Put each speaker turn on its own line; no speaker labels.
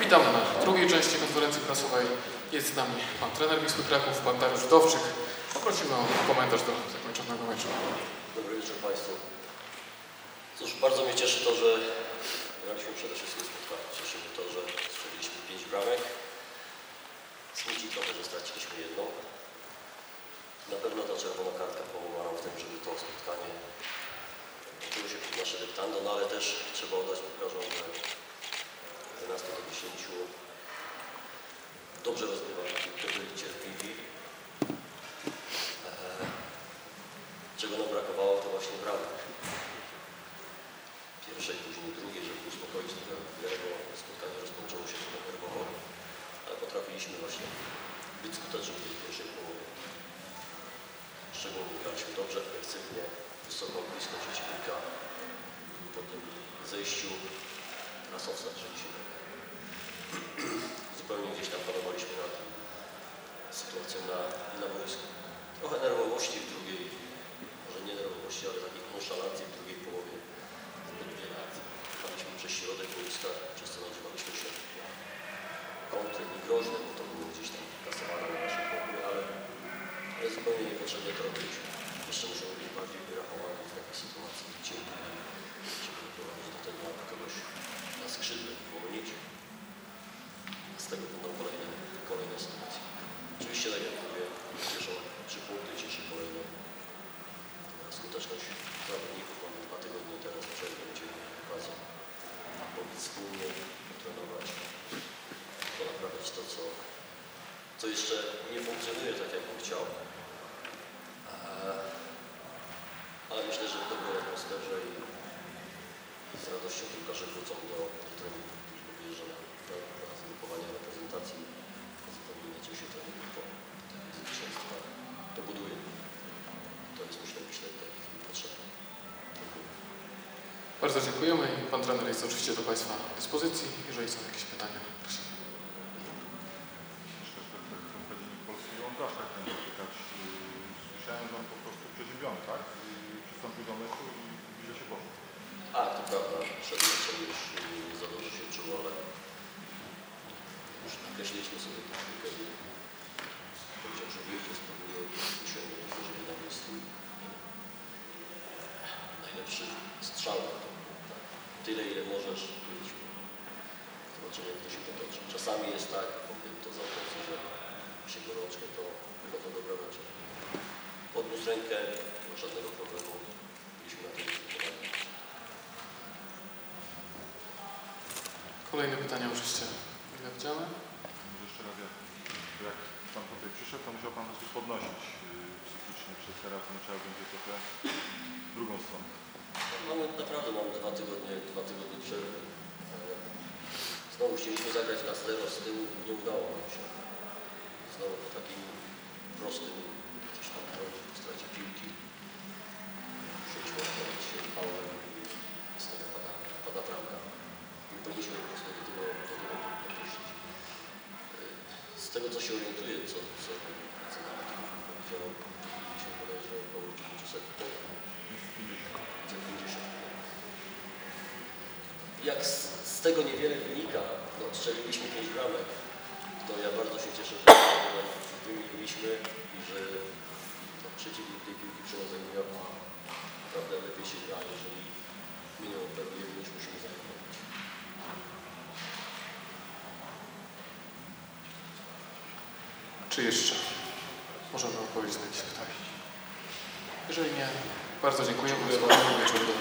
Witamy na drugiej części konferencji prasowej. Jest z nami pan trener Wisły Kraków, pan Dariusz Dowczyk. Poprosimy o komentarz do zakończonego meczu.
Dobry wieczór Państwu. Cóż, bardzo mnie cieszy to, że graliśmy przede wszystkim spotkanie. Cieszy mnie to, że strzeliliśmy 5 bramek. Smuci trochę, że straciliśmy jedną. Na pewno ta czerwona kartka pomogła nam w tym, żeby to spotkanie toczyło się przed nasze dyktando, no ale też trzeba oddać 11 do 10 dobrze rozgrywali piłkę, byli cierpliwi. Eee, Czego nam brakowało, to właśnie bramek. Pierwszej, później drugiej, żeby uspokoić trochę grę, bo spotkanie rozpoczęło się trochę nerwowo, ale potrafiliśmy właśnie być skuteczni w tej pierwszej połowie. Szczególnie graliśmy dobrze, efektywnie, wysoko, blisko przeciwnika. Po tym zejściu na offset żyliśmy. Zupełnie gdzieś tam panowaliśmy nad sytuacją na, na boisku. Trochę nerwowości w drugiej, może nie nerwowości, ale takich nonszalancji w drugiej połowie. Zbyt wiele akcji. Paliśmy przez środek boiska, przez co nadziewaliśmy się kontry i groźne, bo to było gdzieś tam kasowane na naszej połowie, ale zupełnie niepotrzebnie to robiliśmy. Jeszcze musimy być bardziej wyrachowani w takiej sytuacji, gdzie żeby doprowadzić do tego, aby kogoś na skrzydle pomylić. Z tego będą kolejne, kolejne sytuacje. Oczywiście, tak jak mówię, cieszą trzy punkty, cieszy kolejne skuteczność zawodników. Mamy dwa tygodnie teraz przerwy, będziemy mieli okazję pobić wspólnie, trenować, ponaprawiać to, co, co jeszcze nie funkcjonuje tak, jak bym chciał. Ale myślę, że w dobrej atmosferze i z radością piłkarze wrócą do, do treningu. Bo wierzę na, zgrupowania reprezentacji. Zupełnie cieszy to po takich zwycięstwach. To buduje. To jest myślę, myślę chwili potrzebne. Dziękuję.
Bardzo dziękujemy i pan trener jest oczywiście do Państwa dyspozycji. Jeżeli są jakieś pytania, proszę.
Myślę, że tak odpowiednik polski on też tak będzie pytać. Yy, Słyszałem, że on po prostu przeziębiony, tak? Yy, Przystąpił do meczu i źle się poszło.
A, to prawda, przed meczem już nie za dobrze się czuł, ale nakreśliliśmy sobie piłkę i powiedział, że wyjdzie, spróbuje osiągnąć wyżej na miejscu. Najlepszy strzał na to. Tak. Tyle, ile możesz być. Zobaczymy, jak to się potoczy. Czasami jest tak, powiem to za to, że się gorączkę, to wychodzą dobre mecze. Podniósł rękę, nie ma żadnego problemu. Byliśmy na tym przygotowani.
Kolejne pytania oczywiście ile widziane.
Raz jak, Pan tutaj przyszedł, to musiał Pan prostu podnosić yy, psychicznie, przez teraz no, trzeba będzie trochę drugą stronę.
Naprawdę mamy dwa tygodnie, dwa tygodnie przerwy. E, Znowu chcieliśmy zagrać na zero z tyłu nie udało nam się. Znowu takim prostym gdzieś tam w stracie piłki. Musieliśmy odprawić się faulem i z tego pada, pada bramka. Nie powinniśmy po prostu do tego, do tego dopuścić. E, Z tego co się orientuję, co, co, co nawet powiedział, mieliśmy bodajże około 900 punktów.
50.
za 50. Jak z, z tego niewiele wynika, no strzeliliśmy 5 bramek, to ja bardzo się cieszę, że wymieniliśmy i że no, przeciwnik tej piłki nas zajmuje naprawdę lepiej się gra, jeżeli
Czy jeszcze możemy odpowiedzieć na jakieś pytania? Jeżeli nie, bardzo.
Dziękuję.
Do